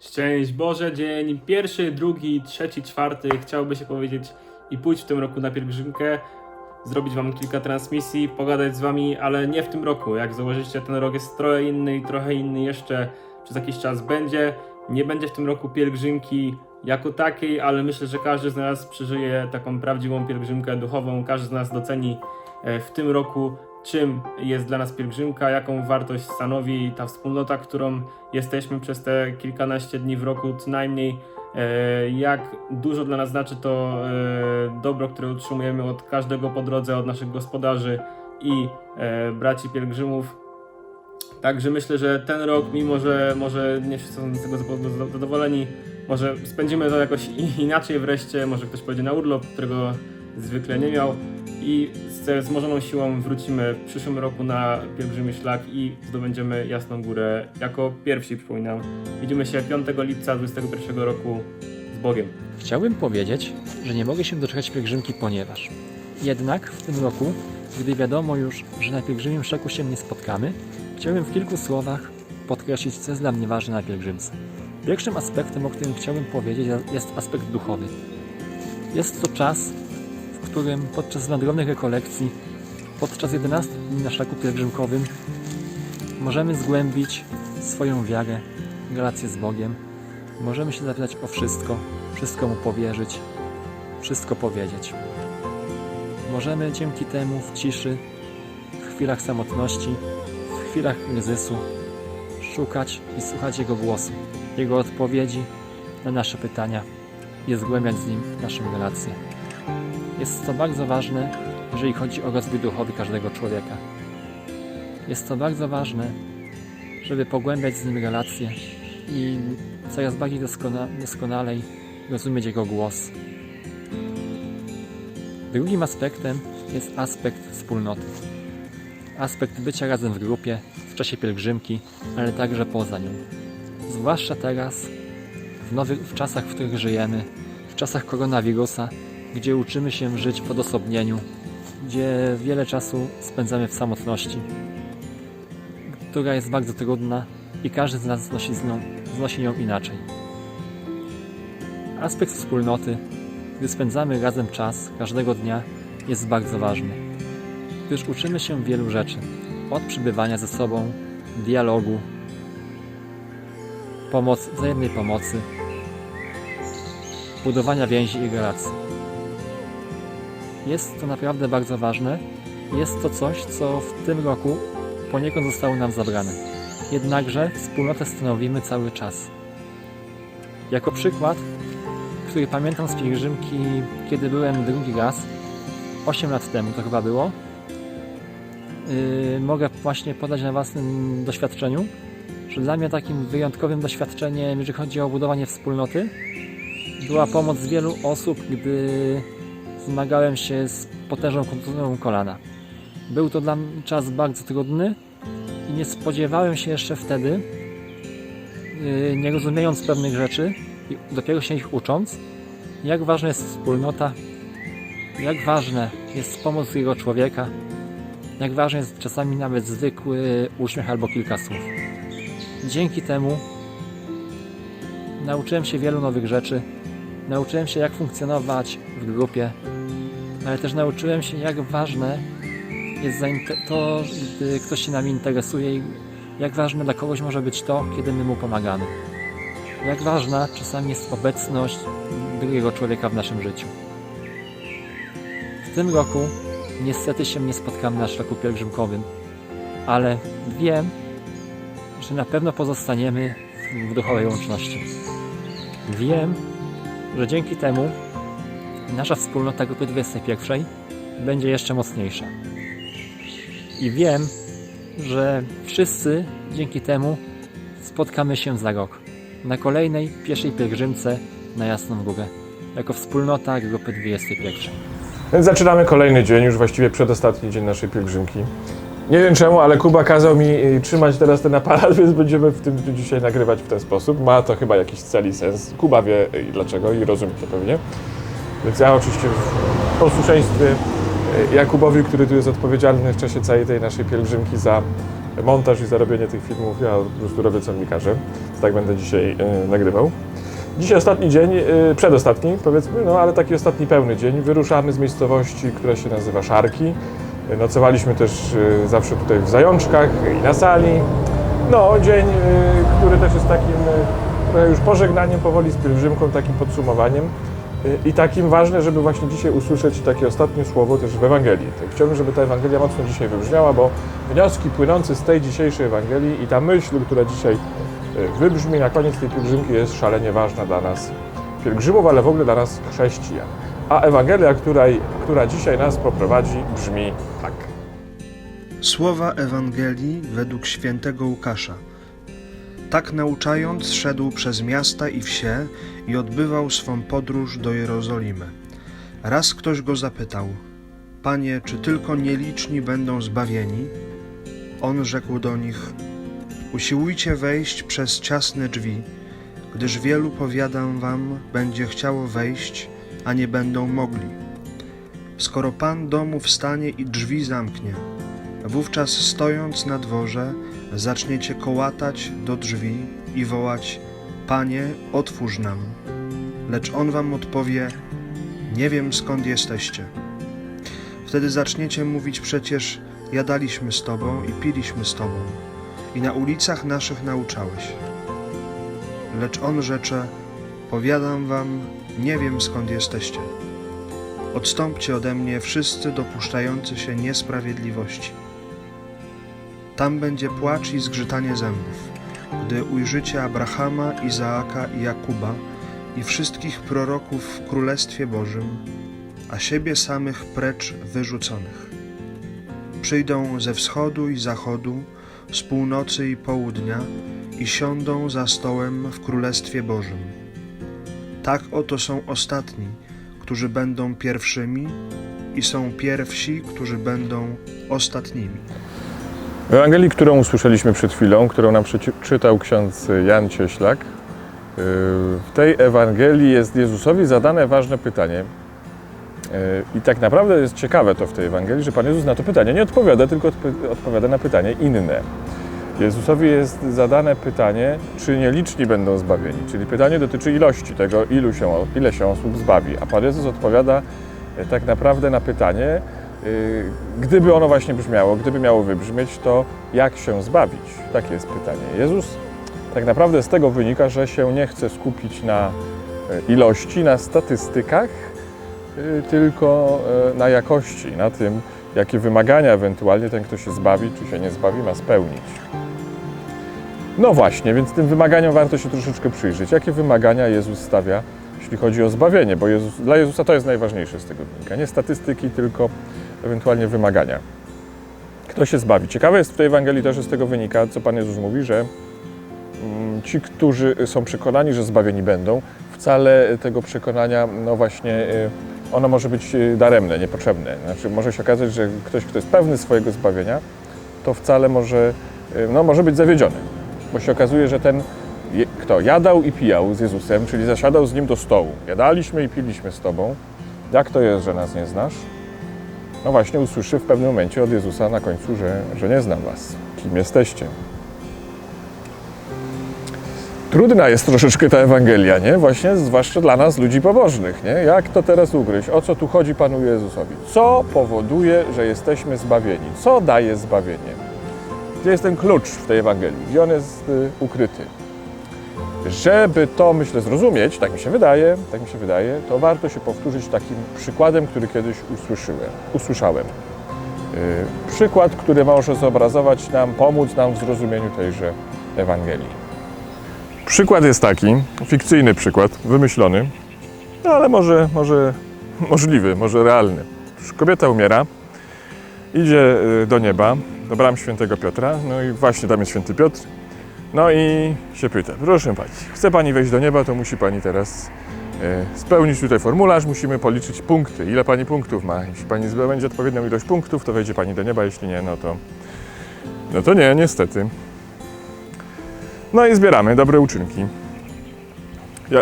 Szczęść Boże, dzień pierwszy, drugi, trzeci, czwarty. Chciałby się powiedzieć i pójść w tym roku na pielgrzymkę, zrobić wam kilka transmisji, pogadać z wami, ale nie w tym roku. Jak zauważycie, ten rok jest trochę inny i trochę inny jeszcze przez jakiś czas będzie. Nie będzie w tym roku pielgrzymki jako takiej, ale myślę, że każdy z nas przeżyje taką prawdziwą pielgrzymkę duchową. Każdy z nas doceni e, w tym roku, czym jest dla nas pielgrzymka, jaką wartość stanowi ta wspólnota, którą jesteśmy przez te kilkanaście dni w roku co najmniej. E, Jak dużo dla nas znaczy to e, dobro, które utrzymujemy od każdego po drodze, od naszych gospodarzy i e, braci pielgrzymów. Także myślę, że ten rok, mimo że może nie wszyscy są z tego zadowoleni, może spędzimy to jakoś inaczej wreszcie, może ktoś pojedzie na urlop, którego zwykle nie miał i z wzmożoną siłą wrócimy w przyszłym roku na pielgrzymi szlak i zdobędziemy Jasną Górę jako pierwsi, przypominam. Widzimy się 5 lipca 2021 roku z Bogiem. Chciałbym powiedzieć, że nie mogę się doczekać pielgrzymki, ponieważ jednak w tym roku, gdy wiadomo już, że na pielgrzymim szoku się nie spotkamy, chciałbym w kilku słowach podkreślić, co jest dla mnie ważne na pielgrzymce. Pierwszym aspektem, o którym chciałbym powiedzieć, jest aspekt duchowy. Jest to czas, w którym podczas wędrownych rekolekcji, podczas 11 dni na szlaku pielgrzymkowym, możemy zgłębić swoją wiarę, relację z Bogiem, Możemy się zapytać o wszystko, wszystko mu powierzyć, wszystko powiedzieć. Możemy dzięki temu w ciszy, w chwilach samotności, w chwilach kryzysu szukać i słuchać Jego głosu, Jego odpowiedzi na nasze pytania i zgłębiać z Nim naszą relację. Jest to bardzo ważne, jeżeli chodzi o rozwój duchowy każdego człowieka. Jest to bardzo ważne, żeby pogłębiać z Nim relacje i coraz bardziej doskona, doskonalej rozumieć Jego głos. Drugim aspektem jest aspekt wspólnoty. Aspekt bycia razem w grupie, w czasie pielgrzymki, ale także poza nią. Zwłaszcza teraz, w, nowych, w czasach, w których żyjemy, w czasach koronawirusa, gdzie uczymy się żyć w odosobnieniu, gdzie wiele czasu spędzamy w samotności, która jest bardzo trudna i każdy z nas znosi, z nią, znosi ją inaczej. Aspekt wspólnoty, gdy spędzamy razem czas każdego dnia, jest bardzo ważny, gdyż uczymy się wielu rzeczy, od przybywania ze sobą, dialogu, pomoc, wzajemnej pomocy, budowania więzi i relacji. Jest to naprawdę bardzo ważne. Jest to coś, co w tym roku poniekąd zostało nam zabrane. Jednakże wspólnotę stanowimy cały czas. Jako przykład, który pamiętam z pielgrzymki, kiedy byłem drugi raz, 8 lat temu to chyba było, yy, mogę właśnie podać na własnym doświadczeniu, że dla mnie takim wyjątkowym doświadczeniem, jeżeli chodzi o budowanie wspólnoty, była pomoc wielu osób, gdy zmagałem się z potężną kontuzją kolana. Był to dla mnie czas bardzo trudny, i nie spodziewałem się jeszcze wtedy, yy, nie rozumiejąc pewnych rzeczy i dopiero się ich ucząc, jak ważna jest wspólnota, jak ważne jest pomoc drugiego człowieka, jak ważny jest czasami nawet zwykły uśmiech albo kilka słów. Dzięki temu nauczyłem się wielu nowych rzeczy, nauczyłem się jak funkcjonować w grupie, ale też nauczyłem się jak ważne jest to, gdy ktoś się nami interesuje i jak ważne dla kogoś może być to, kiedy my mu pomagamy. Jak ważna czasami jest obecność drugiego człowieka w naszym życiu. W tym roku niestety się nie spotkamy na szlaku pielgrzymkowym, ale wiem, że na pewno pozostaniemy w duchowej łączności. Wiem, że dzięki temu nasza wspólnota grupy 21 będzie jeszcze mocniejsza. I wiem, że wszyscy dzięki temu spotkamy się za rok na kolejnej pierwszej pielgrzymce na Jasną Górę jako wspólnota grupy 21. Więc zaczynamy kolejny dzień, już właściwie przedostatni dzień naszej pielgrzymki. Nie wiem czemu, ale Kuba kazał mi y, trzymać teraz ten aparat, więc będziemy w tym dzisiaj nagrywać w ten sposób. Ma to chyba jakiś cel i sens. Kuba wie y, dlaczego i rozumie to pewnie. Więc ja oczywiście w posłuszeństwie y, Jakubowi, który tu jest odpowiedzialny w czasie całej tej naszej pielgrzymki za montaż i zarobienie tych filmów. Ja po prostu robię co mi każe. Tak będę dzisiaj e, nagrywał. Dzisiaj ostatni dzień, e, przedostatni powiedzmy, no ale taki ostatni pełny dzień. Wyruszamy z miejscowości, która się nazywa Szarki. E, Nocowaliśmy też e, zawsze tutaj w Zajączkach i na sali. No, dzień, e, który też jest takim e, trochę już pożegnaniem powoli z pielgrzymką, takim podsumowaniem. I takim ważne, żeby właśnie dzisiaj usłyszeć takie ostatnie słowo też w Ewangelii. Tak chciałbym, żeby ta Ewangelia mocno dzisiaj wybrzmiała, bo wnioski płynące z tej dzisiejszej Ewangelii i ta myśl, która dzisiaj e, wybrzmi na koniec tej pielgrzymki jest szalenie ważna dla nas pielgrzymów, ale w ogóle dla nas chrześcijan. A Ewangelia, która dzisiaj nas poprowadzi, brzmi tak. Słowa Ewangelii według świętego Łukasza. Tak nauczając, szedł przez miasta i wsie i odbywał swą podróż do Jerozolimy. Raz ktoś go zapytał: Panie, czy tylko nieliczni będą zbawieni? On rzekł do nich: Usiłujcie wejść przez ciasne drzwi, gdyż wielu, powiadam wam, będzie chciało wejść, a nie będą mogli. Skoro pan domu wstanie i drzwi zamknie, Wówczas stojąc na dworze, zaczniecie kołatać do drzwi i wołać: Panie, otwórz nam. Lecz on wam odpowie: Nie wiem skąd jesteście. Wtedy zaczniecie mówić przecież: Jadaliśmy z tobą i piliśmy z tobą, i na ulicach naszych nauczałeś. Lecz on rzecze: Powiadam wam, nie wiem skąd jesteście. Odstąpcie ode mnie wszyscy dopuszczający się niesprawiedliwości. Tam będzie płacz i zgrzytanie zębów, gdy ujrzycie Abrahama, Izaaka i Jakuba i wszystkich proroków w Królestwie Bożym, a siebie samych precz wyrzuconych. Przyjdą ze wschodu i zachodu, z północy i południa i siądą za stołem w Królestwie Bożym. Tak oto są ostatni, którzy będą pierwszymi, i są pierwsi, którzy będą ostatnimi. W Ewangelii, którą usłyszeliśmy przed chwilą, którą nam przeczytał ksiądz Jan Cieślak, yy, w tej Ewangelii jest Jezusowi zadane ważne pytanie. Yy, I tak naprawdę jest ciekawe to w tej Ewangelii, że Pan Jezus na to pytanie nie odpowiada, tylko odpo- odpowiada na pytanie inne. Jezusowi jest zadane pytanie, czy nieliczni będą zbawieni, czyli pytanie dotyczy ilości tego, ilu się, ile się osób zbawi. A Pan Jezus odpowiada e, tak naprawdę na pytanie, y, gdyby ono właśnie brzmiało, gdyby miało wybrzmieć, to jak się zbawić? Takie jest pytanie. Jezus tak naprawdę z tego wynika, że się nie chce skupić na e, ilości, na statystykach, y, tylko na jakości, na tym, jakie wymagania ewentualnie ten, kto się zbawi, czy się nie zbawi, ma spełnić. No właśnie, więc tym wymaganiom warto się troszeczkę przyjrzeć. Jakie wymagania Jezus stawia, jeśli chodzi o zbawienie? Bo Jezus, dla Jezusa to jest najważniejsze z tego wynika. Nie statystyki, tylko ewentualnie wymagania. Kto się zbawi? Ciekawe jest w tej Ewangelii też, z tego wynika, co Pan Jezus mówi, że mm, ci, którzy są przekonani, że zbawieni będą, wcale tego przekonania, no właśnie, y, ono może być y, daremne, niepotrzebne. Znaczy, może się okazać, że ktoś, kto jest pewny swojego zbawienia, to wcale może, y, no, może być zawiedziony. Bo się okazuje, że ten, kto jadał i pijał z Jezusem, czyli zasiadał z Nim do stołu. Jadaliśmy i piliśmy z Tobą. Jak to jest, że nas nie znasz? No właśnie usłyszy w pewnym momencie od Jezusa na końcu, że, że nie znam Was. Kim jesteście? Trudna jest troszeczkę ta Ewangelia, nie? Właśnie zwłaszcza dla nas, ludzi pobożnych, nie? Jak to teraz ugryźć? O co tu chodzi Panu Jezusowi? Co powoduje, że jesteśmy zbawieni? Co daje zbawienie? Gdzie jest ten klucz w tej Ewangelii? Gdzie on jest y, ukryty? Żeby to, myślę, zrozumieć, tak mi się wydaje, tak mi się wydaje, to warto się powtórzyć takim przykładem, który kiedyś usłyszyłem, usłyszałem. Y, Przykład, który może zobrazować nam, pomóc nam w zrozumieniu tejże Ewangelii. Przykład jest taki, fikcyjny przykład, wymyślony, no ale może, może możliwy, może realny. Kobieta umiera, idzie y, do nieba, do bram świętego Piotra, no i właśnie tam jest święty Piotr, no i się pyta, proszę pani, chce pani wejść do nieba, to musi pani teraz y, spełnić tutaj formularz, musimy policzyć punkty, ile pani punktów ma. Jeśli pani zdobędzie odpowiednią ilość punktów, to wejdzie pani do nieba, jeśli nie, no to, no to nie, niestety. No i zbieramy dobre uczynki.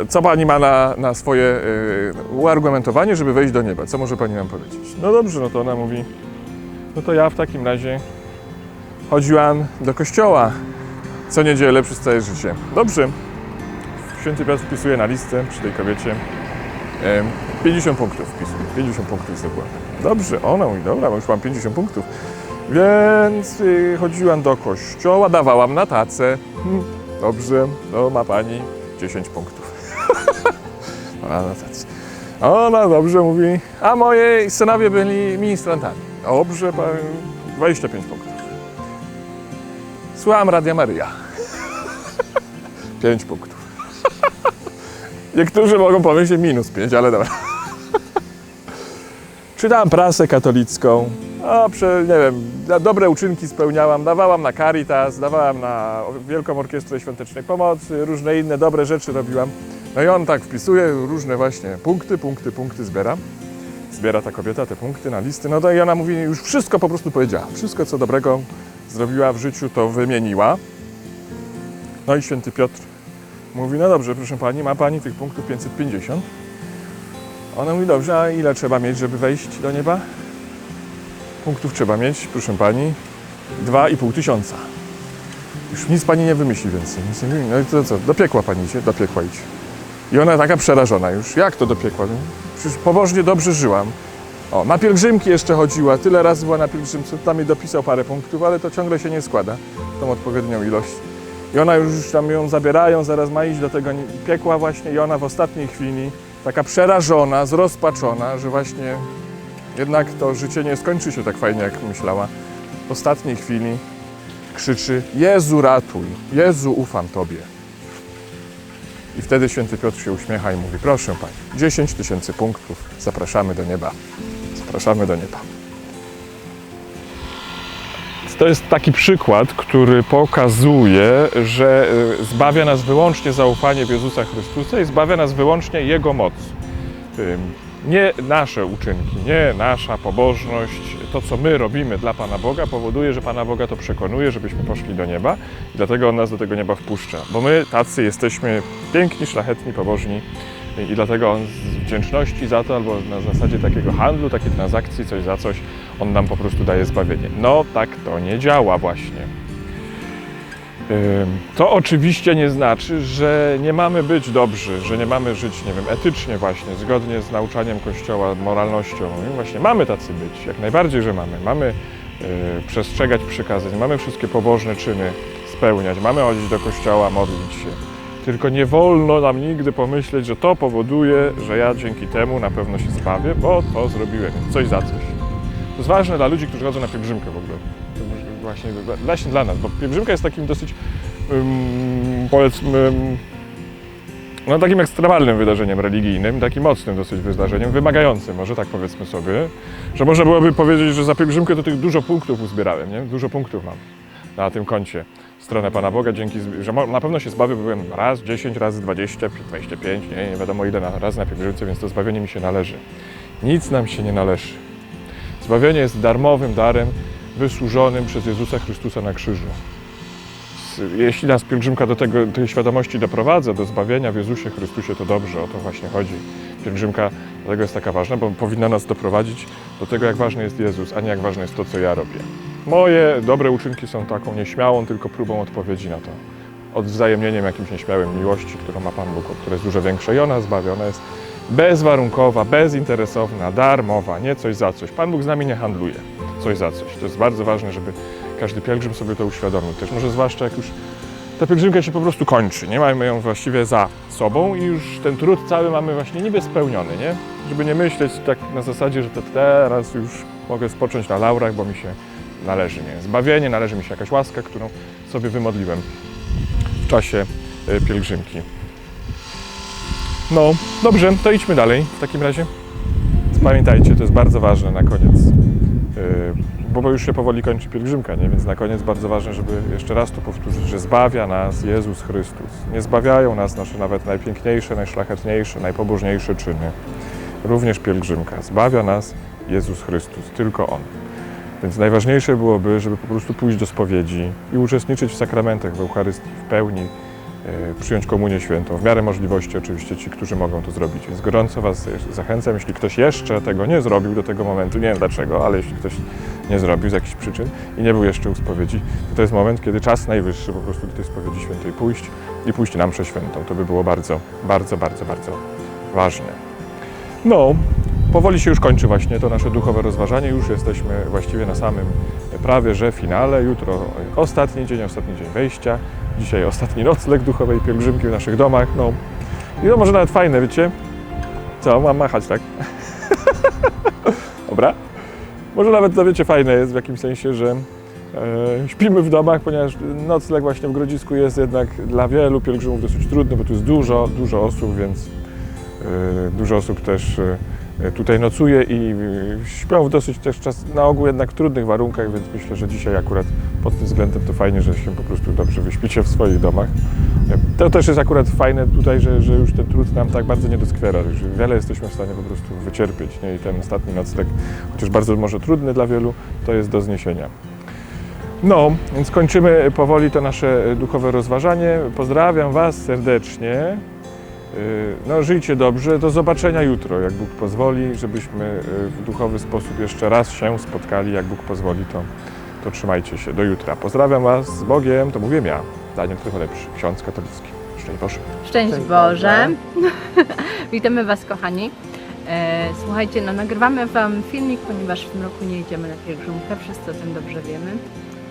Co pani ma na, na swoje y, uargumentowanie, żeby wejść do nieba? Co może pani nam powiedzieć? No dobrze, no to ona mówi, no to ja w takim razie chodziłam do kościoła co niedzielę przez całe życie. Dobrze. Święty Piotr wpisuje na listę przy tej kobiecie. em, 50 punktów wpisuje. 50 punktów zdobyła. Dobrze, ona mówi, dobra, bo już mam 50 punktów. Więc y, chodziłam do kościoła, dawałam na tacę. Hmm, dobrze, no ma pani 10 punktów. Ona na tacę. Ona dobrze mówi, a moi synowie byli ministrantami. Dobrze, pani, 25 punktów. Słucham Radia Maryja. 5 punktów. Niektórzy mogą pomyśleć minus 5, ale dobra. Czytałam prasę katolicką. A, prze, nie wiem, dobre uczynki spełniałam. Dawałam na Caritas, dawałam na Wielką Orkiestrę Świątecznej Pomocy, różne inne dobre rzeczy robiłam. No i on tak wpisuje różne właśnie punkty, punkty, punkty zbiera. Zbiera ta kobieta te punkty na listy. No to i ona mówi, już wszystko po prostu powiedziała. Wszystko, co dobrego zrobiła w życiu, to wymieniła. No i święty Piotr mówi, no dobrze, proszę pani, ma pani tych punktów 550. Ona mówi, dobrze, a ile trzeba mieć, żeby wejść do nieba? Punktów trzeba mieć, proszę pani, 2,5 tysiąca. Już nic pani nie wymyśli więcej. Nic nie wymyśli. No i to co, do piekła pani idzie? Do piekła idź. I ona taka przerażona już. Jak to do piekła? Przecież pobożnie dobrze żyłam. O, na pielgrzymki jeszcze chodziła. Tyle razy była na pielgrzymce. Tam mi dopisał parę punktów, ale to ciągle się nie składa. Tą odpowiednią ilość. I ona już tam ją zabierają, zaraz ma iść do tego piekła właśnie i ona w ostatniej chwili taka przerażona, zrozpaczona, że właśnie jednak to życie nie skończy się tak fajnie, jak myślała. W ostatniej chwili krzyczy Jezu ratuj, Jezu ufam Tobie. I wtedy święty Piotr się uśmiecha i mówi, proszę Pani, 10 tysięcy punktów, zapraszamy do nieba. Zapraszamy do nieba. To jest taki przykład, który pokazuje, że y, zbawia nas wyłącznie zaufanie w Jezusa Chrystusa i zbawia nas wyłącznie Jego moc. Nie nasze uczynki, nie nasza pobożność, to co my robimy dla Pana Boga powoduje, że Pana Boga to przekonuje, żebyśmy poszli do nieba i dlatego On nas do tego nieba wpuszcza. Bo my tacy jesteśmy piękni, szlachetni, pobożni i dlatego On z wdzięczności za to albo na zasadzie takiego handlu, takiej transakcji, coś za coś, On nam po prostu daje zbawienie. No tak to nie działa właśnie. To oczywiście nie znaczy, że nie mamy być dobrzy, że nie mamy żyć, nie wiem, etycznie właśnie, zgodnie z nauczaniem Kościoła, moralnością. I właśnie mamy tacy być, jak najbardziej, że mamy. Mamy y, przestrzegać przykazań, mamy wszystkie pobożne czyny spełniać, mamy chodzić do Kościoła, modlić się. Tylko nie wolno nam nigdy pomyśleć, że to powoduje, że ja dzięki temu na pewno się zbawię, bo to zrobiłem, coś za coś. To jest ważne dla ludzi, którzy chodzą na pielgrzymkę w ogóle. Właśnie, właśnie dla nas, bo pielgrzymka jest takim dosyć, ym, powiedzmy, no takim ekstremalnym wydarzeniem religijnym, takim mocnym dosyć wydarzeniem, wymagającym, może tak powiedzmy sobie, że można byłoby powiedzieć, że za pielgrzymkę to tych dużo punktów uzbierałem, nie? Dużo punktów mam na tym koncie stronę Pana Boga, dzięki, że na pewno się zbawię, byłem raz, 10 razy, 20, 25, nie, nie wiadomo ile na, razy na pielgrzymce, więc to zbawienie mi się należy. Nic nam się nie należy. Zbawienie jest darmowym darem wysłużonym przez Jezusa Chrystusa na krzyżu. Jeśli nas pielgrzymka do tego, tej świadomości doprowadza, do zbawienia w Jezusie Chrystusie, to dobrze, o to właśnie chodzi. Pielgrzymka dlatego jest taka ważna, bo powinna nas doprowadzić do tego, jak ważny jest Jezus, a nie jak ważne jest to, co ja robię. Moje dobre uczynki są taką nieśmiałą tylko próbą odpowiedzi na to. Odwzajemnieniem jakimś nieśmiałym miłości, którą ma Pan Bóg, która jest dużo większa i ona zbawia. Ona jest bezwarunkowa, bezinteresowna, darmowa, nie coś za coś. Pan Bóg z nami nie handluje, coś za coś. To jest bardzo ważne, żeby każdy pielgrzym sobie to uświadomił. Też może zwłaszcza jak już ta pielgrzymka się po prostu kończy, nie mamy ją właściwie za sobą i już ten trud cały mamy właśnie niby spełniony, nie? Żeby nie myśleć tak na zasadzie, że to teraz już mogę spocząć na laurach, bo mi się należy, nie? Zbawienie, należy mi się jakaś łaska, którą sobie wymodliłem w czasie e, pielgrzymki. No, dobrze, to idźmy dalej w takim razie. Pamiętajcie, to jest bardzo ważne na koniec, bo bo już się powoli kończy pielgrzymka, nie? więc na koniec bardzo ważne, żeby jeszcze raz to powtórzyć, że zbawia nas Jezus Chrystus. Nie zbawiają nas nasze nawet najpiękniejsze, najszlachetniejsze, najpobożniejsze czyny. Również pielgrzymka. Zbawia nas Jezus Chrystus, tylko On. Więc najważniejsze byłoby, żeby po prostu pójść do spowiedzi i uczestniczyć w sakramentach, w Eucharystii w pełni, e, przyjąć komunię świętą. W miarę możliwości oczywiście ci, którzy mogą to zrobić. Więc gorąco Was zachęcam, jeśli ktoś jeszcze tego nie zrobił do tego momentu, nie wiem dlaczego, ale jeśli ktoś nie zrobił z jakichś przyczyn i nie był jeszcze u spowiedzi, to to jest moment, kiedy czas najwyższy po prostu do tej spowiedzi świętej pójść i pójść na mszę świętą. To by było bardzo, bardzo, bardzo, bardzo ważne. No, powoli się już kończy właśnie to nasze duchowe rozważanie. Już jesteśmy właściwie na samym prawie, że finale. Jutro ostatni dzień, ostatni dzień wejścia. Dzisiaj ostatni nocleg duchowej pielgrzymki w naszych domach. No i to może nawet fajne, wiecie? Co, mam machać, tak? Dobra. Może nawet to, wiecie, fajne jest w jakimś sensie, że e, śpimy w domach, ponieważ nocleg właśnie w Grodzisku jest jednak dla wielu pielgrzymów dosyć trudny, bo tu jest dużo, dużo osób, więc e, dużo osób też e, tutaj nocuje i e, śpią w dosyć też czas, na ogół jednak trudnych warunkach, więc myślę, że dzisiaj akurat pod tym względem to fajnie, że się po prostu dobrze wyśpicie w swoich domach. E, To też jest akurat fajne tutaj, że, że już ten trud nam tak bardzo nie doskwiera, że wiele jesteśmy w stanie po prostu wycierpieć nie? i ten ostatni nocleg, chociaż bardzo może trudny dla wielu, to jest do zniesienia. No, więc kończymy powoli to nasze duchowe rozważanie. Pozdrawiam Was serdecznie. Yy, No, żyjcie dobrze. Do zobaczenia jutro, jak Bóg pozwoli, żebyśmy yy, w duchowy sposób jeszcze raz się spotkali. Jak Bóg pozwoli, to, to trzymajcie się. Do jutra. Pozdrawiam Was z Bogiem. To mówię ja, Daniel Krycholepszy, ksiądz katolicki. Szczęść Boże. Szczęść Boże. Witamy Was, kochani. E, słuchajcie, no nagrywamy Wam filmik, ponieważ w tym roku nie idziemy na pielgrzymkę. Wszyscy o tym dobrze wiemy.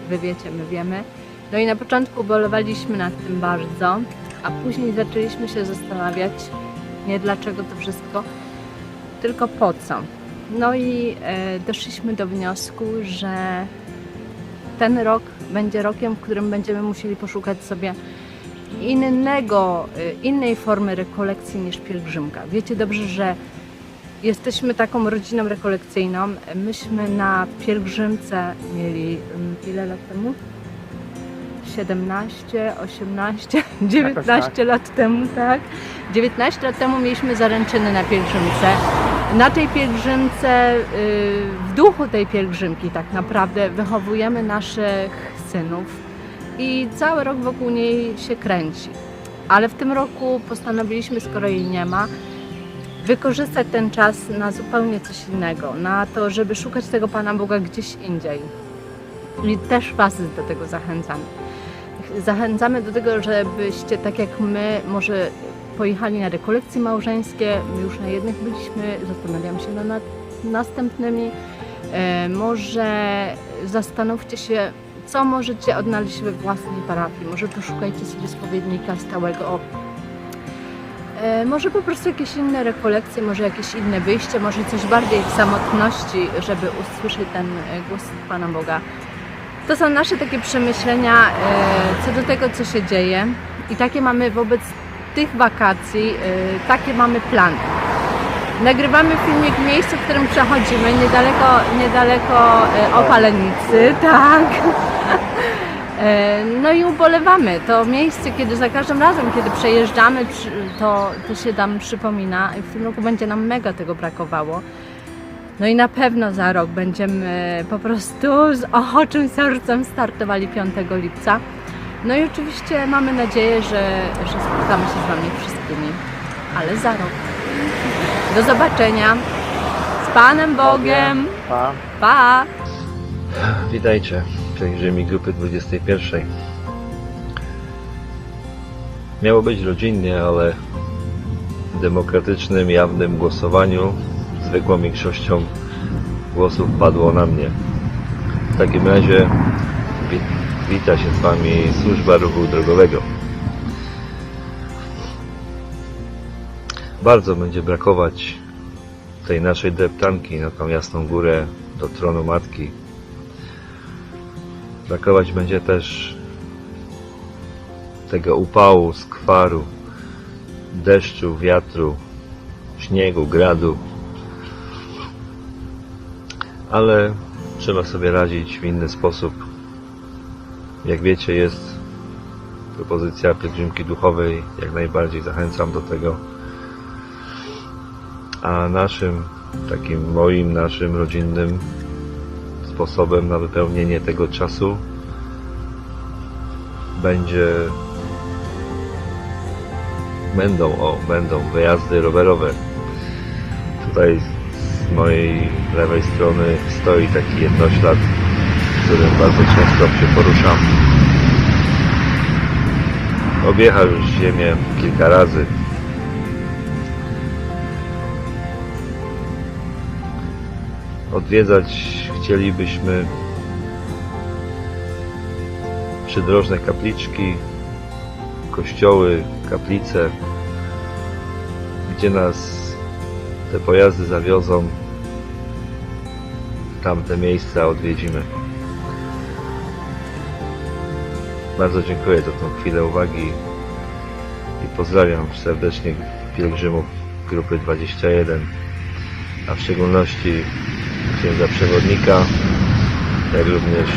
Wy wiecie, my wiemy. No i na początku bolewaliśmy nad tym bardzo, a później zaczęliśmy się zastanawiać, nie dlaczego to wszystko, tylko po co. No i e, doszliśmy do wniosku, że ten rok będzie rokiem, w którym będziemy musieli poszukać sobie innego, y, innej formy rekolekcji niż pielgrzymka. Wiecie dobrze, że jesteśmy taką rodziną rekolekcyjną. Myśmy na pielgrzymce mieli mm, ile lat temu? 17, 18, 19 lat temu, tak? 19 lat temu mieliśmy zaręczyny na pielgrzymce. Na tej pielgrzymce, y, w duchu tej pielgrzymki tak naprawdę wychowujemy naszych synów i cały rok wokół niej się kręci. Ale w tym roku postanowiliśmy, skoro jej nie ma, wykorzystać ten czas na zupełnie coś innego, na to, żeby szukać tego Pana Boga gdzieś indziej. I też Was do tego zachęcamy. Zachęcamy do tego, żebyście tak jak my, może pojechali na rekolekcje małżeńskie, my już na jednych byliśmy, zastanawiam się nad, nad następnymi. E, może zastanówcie się, co możecie odnaleźć we własnej parafii. Może poszukajcie sobie spowiednika stałego. E, może po prostu jakieś inne rekolekcje, może jakieś inne wyjście, może coś bardziej w samotności, żeby usłyszeć ten e, głos Pana Boga. To są nasze takie przemyślenia e, co do tego, co się dzieje i takie mamy wobec tych wakacji, e, takie mamy plany. Nagrywamy filmik w miejscu, w którym przechodzimy, niedaleko, niedaleko e, Opalenicy, tak. E, No i ubolewamy. To miejsce, kiedy za każdym razem, kiedy przejeżdżamy, to, to się nam przypomina. I w tym roku będzie nam mega tego brakowało. No i na pewno za rok będziemy po prostu z ochoczym sercem startowali 5 lipca. No i oczywiście mamy nadzieję, że, że spotkamy się z Wami wszystkimi, ale za rok. Do zobaczenia. Z Panem Bogiem. Pa. Pa! Witajcie w pielgrzymii grupy 21. Miało być rodzinnie, ale w demokratycznym, jawnym głosowaniu zwykłą większością głosów padło na mnie. W takim razie wi- wita się z Wami służba ruchu drogowego. Bardzo będzie brakować tej naszej deptanki na tą jasną górę do tronu Matki. Brakować będzie też tego upału, skwaru, deszczu, wiatru, śniegu, gradu. Ale trzeba sobie radzić w inny sposób. Jak wiecie, jest propozycja pielgrzymki duchowej. Jak najbardziej zachęcam do tego. A naszym, takim moim, naszym rodzinnym sposobem na wypełnienie tego czasu będzie będą, o, będą wyjazdy rowerowe. Tutaj z mojej lewej strony stoi taki jednoślad, którym bardzo często się poruszam. Objechał już ziemię kilka razy. Odwiedzać chcielibyśmy przydrożne kapliczki, kościoły, kaplice, gdzie nas te pojazdy zawiozą, tamte miejsca odwiedzimy. Bardzo dziękuję za tą chwilę uwagi i pozdrawiam serdecznie pielgrzymów grupy 21, a w szczególności księdza przewodnika, jak również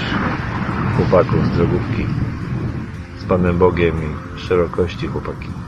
chłopaków z drogówki. Z Panem Bogiem i szerokości chłopaki.